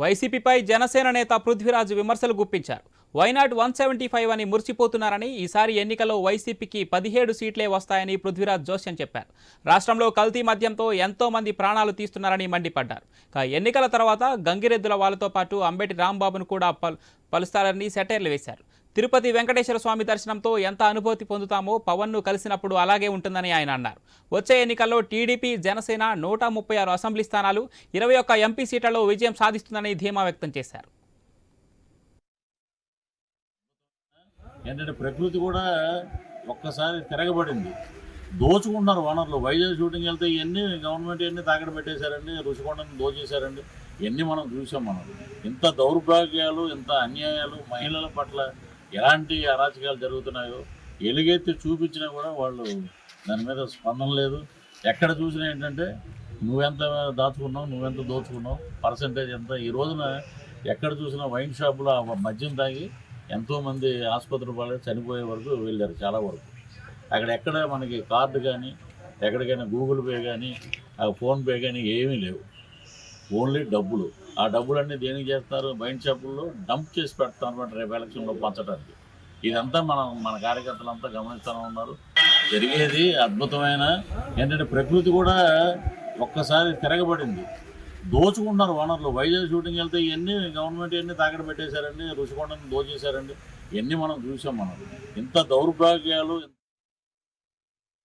వైసీపీపై జనసేన నేత పృథ్వీరాజ్ విమర్శలు గుప్పించారు. వైనాట్ వన్ సెవెంటీ ఫైవ్ అని మురిసిపోతున్నారని ఈసారి ఎన్నికల్లో వైసీపీకి పదిహేడు సీట్లే వస్తాయని పృథ్వీరాజ్ జోస్యం చెప్పారు. రాష్ట్రంలో కల్తీ మద్యంతో ఎంతో మంది ప్రాణాలు తీస్తున్నారని మండిపడ్డారు. ఎన్నికల తర్వాత గంగిరెద్దుల వాళ్ళతో పాటు అంబేటి రాంబాబును కూడా పలుస్తారని సెటైర్లు వేశారు. తిరుపతి వెంకటేశ్వర స్వామి దర్శనంతో ఎంత అనుభూతి పొందుతామో పవన్ను కలిసినప్పుడు అలాగే ఉంటుందని ఆయన అన్నారు. వచ్చే ఎన్నికల్లో టీడీపీ జనసేన నూట ముప్పై ఆరు అసెంబ్లీ స్థానాలు ఇరవై ఒక్క ఎంపీ సీట్లలో విజయం సాధిస్తుందని ధీమా వ్యక్తం చేశారు. ఏంటంటే ప్రకృతి కూడా ఒక్కసారి తిరగబడింది. దోచుకుంటున్నారు వనరులు. వైజాగ్ షూటింగ్ వెళ్తే ఇవన్నీ గవర్నమెంట్ ఎన్ని తాకడ పెట్టేశారండి రుచికొండని దోచేశారండి. ఇవన్నీ మనం చూసాం మనం. ఇంత దౌర్భాగ్యాలు ఇంత అన్యాయాలు మహిళల పట్ల ఎలాంటి అరాచకాలు జరుగుతున్నాయో ఎలుగైతే చూపించినా కూడా వాళ్ళు దాని మీద స్పందన లేదు. ఎక్కడ చూసినా ఏంటంటే నువ్వెంత దాచుకున్నావు నువ్వెంత దోచుకున్నావు పర్సంటేజ్ ఎంత? ఈ రోజున ఎక్కడ చూసినా వైన్ షాపులో మద్యం తాగి ఎంతోమంది ఆసుపత్రి పాలు చనిపోయే వరకు వెళ్ళారు చాలా వరకు. అక్కడ ఎక్కడ మనకి కార్డు కానీ ఎక్కడికైనా గూగుల్ పే కానీ ఆ ఫోన్పే కానీ ఏమీ లేవు. ఓన్లీ డబ్బులు. ఆ డబ్బులన్నీ దేనికి చేస్తారు వైన్ షాపుల్లో డంప్ చేసి పెడతారు అనమాట రేపు ఎలక్షన్లో పంచడానికి. ఇదంతా మన మన కార్యకర్తలంతా గమనిస్తూనే ఉన్నారు. జరిగేది అద్భుతమైన ఏంటంటే ప్రకృతి కూడా ఒక్కసారి తిరగబడింది. దోచుకుంటున్నారు వనరులు వైజాగ్ షూటింగ్ వెళ్తే ఇవన్నీ గవర్నమెంట్ ఇవన్నీ తాకడ పెట్టేశారండి రుచికొండని దోచేశారండి. ఇవన్నీ మనం చూసాం మనం. ఇంత దౌర్భాగ్యాలు